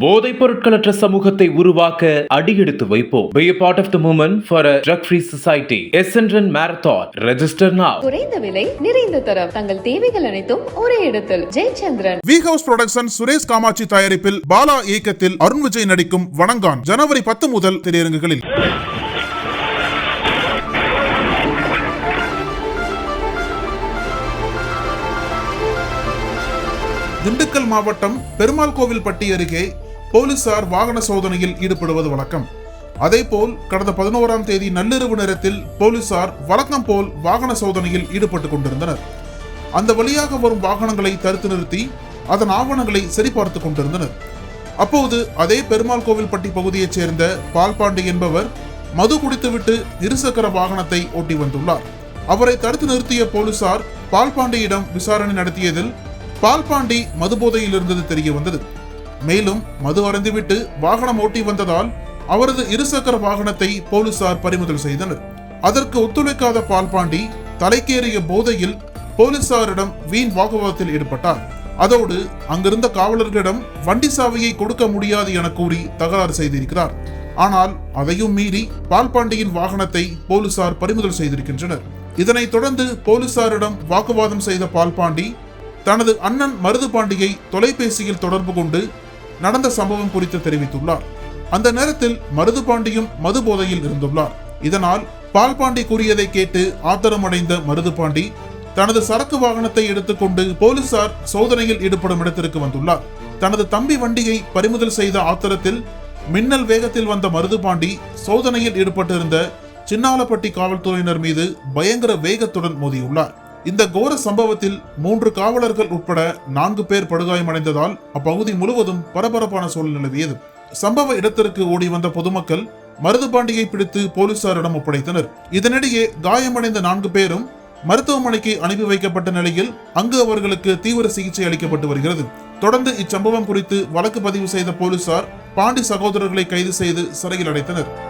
போதைப் பொருட்களற்ற சமூகத்தை உருவாக்க அடியெடுத்து வைப்போம் Be a part of the movement for a drug-free society. Essendon Marathon. Register now. குறைந்த விலை நிறைந்த தரம் தங்கள் தேவைகள் அனைத்தும் ஒரே இடத்தில் Jayachandran V house production Suresh Kamatchi தயாரிப்பில் பாலா இயக்கத்தில் அருண் விஜய் நடிக்கும் வணங்கான் ஜனவரி பத்து முதல் திரையரங்குகளில் திண்டுக்கல் மாவட்டம் பெருமாள் கோவில்பட்டி அருகே போலீசார் வாகன சோதனையில் ஈடுபடுவது வழக்கம் அதேபோல் கடந்த பதினோராம் தேதி நள்ளிரவு நேரத்தில் போலீசார் வழக்கம் போல் வாகன சோதனையில் ஈடுபட்டுக் கொண்டிருந்தனர். அந்த வழியாக வரும் வாகனங்களை தடுத்து நிறுத்தி அதன் ஆவணங்களை சரிபார்த்துக் கொண்டிருந்தனர். அப்போது அதே பெருமாள் கோவில்பட்டி பகுதியைச் சேர்ந்த பால்பாண்டி என்பவர் மது குடித்துவிட்டு இருசக்கர வாகனத்தை ஓட்டி வந்துள்ளார். அவரை தடுத்து நிறுத்திய போலீசார் பால்பாண்டியிடம் விசாரணை நடத்தியதில் பால்பாண்டி மதுபோதையில் இருந்தது தெரிய வந்தது மேலும் மது அருந்திவிட்டு வாகனம் ஓட்டி வந்ததால் அவரது இருசக்கர வாகனத்தை போலீசார் பறிமுதல் செய்தனர். அதற்கு ஒத்துழைக்காத பால்பாண்டி தலைக்கேறிய போதையில் போலீசாரிடம் வீண் வாக்குவாதத்தில் ஈடுபட்டார். அதோடு அங்கிருந்த காவலர்களிடம் வண்டி சாவியை கொடுக்க முடியாது என கூறி தகராறு செய்திருக்கிறார். ஆனால் அதையும் மீறி பால்பாண்டியின் வாகனத்தை போலீசார் பறிமுதல் செய்திருக்கின்றனர். இதனைத் தொடர்ந்து போலீசாரிடம் வாக்குவாதம் செய்த பால்பாண்டி தனது அண்ணன் மருதுபாண்டியை தொலைபேசியில் தொடர்பு கொண்டு நடந்த சம்பவம் குறித்து தெரிவித்துள்ளார். அந்த நேரத்தில் மருதுபாண்டியும் மது போதையில் இருந்துள்ளார். இதனால் பால்பாண்டி கூறியதை கேட்டு ஆத்திரமடைந்த மருதுபாண்டி தனது சரக்கு வாகனத்தை எடுத்துக்கொண்டு போலீசார் சோதனையில் ஈடுபடும் இடத்திற்கு வந்துள்ளார். தனது தம்பி வண்டியை பறிமுதல் செய்த ஆத்திரத்தில் மின்னல் வேகத்தில் வந்த மருதுபாண்டி சோதனையில் ஈடுபட்டிருந்த சின்னாலப்பட்டி காவல்துறையினர் மீது பயங்கர வேகத்துடன் மோதியுள்ளார். இந்த கோர சம்பவத்தில் மூன்று காவலர்கள் உட்பட நான்கு பேர் படுகாயமடைந்ததால் அப்பகுதி முழுவதும் பரபரப்பான சூழல் நிலவியது. சம்பவ இடத்திற்கு ஓடி வந்த பொதுமக்கள் மருதுபாண்டியை பிடித்து போலீசாரிடம் ஒப்படைத்தனர். இதனிடையே காயமடைந்த நான்கு பேரும் மருத்துவமனைக்கு அனுப்பி வைக்கப்பட்ட நிலையில் அங்கு அவர்களுக்கு தீவிர சிகிச்சை அளிக்கப்பட்டு வருகிறது. தொடர்ந்து இச்சம்பவம் குறித்து வழக்கு பதிவு செய்த போலீசார் பாண்டி சகோதரர்களை கைது செய்து சிறையில் அடைத்தனர்.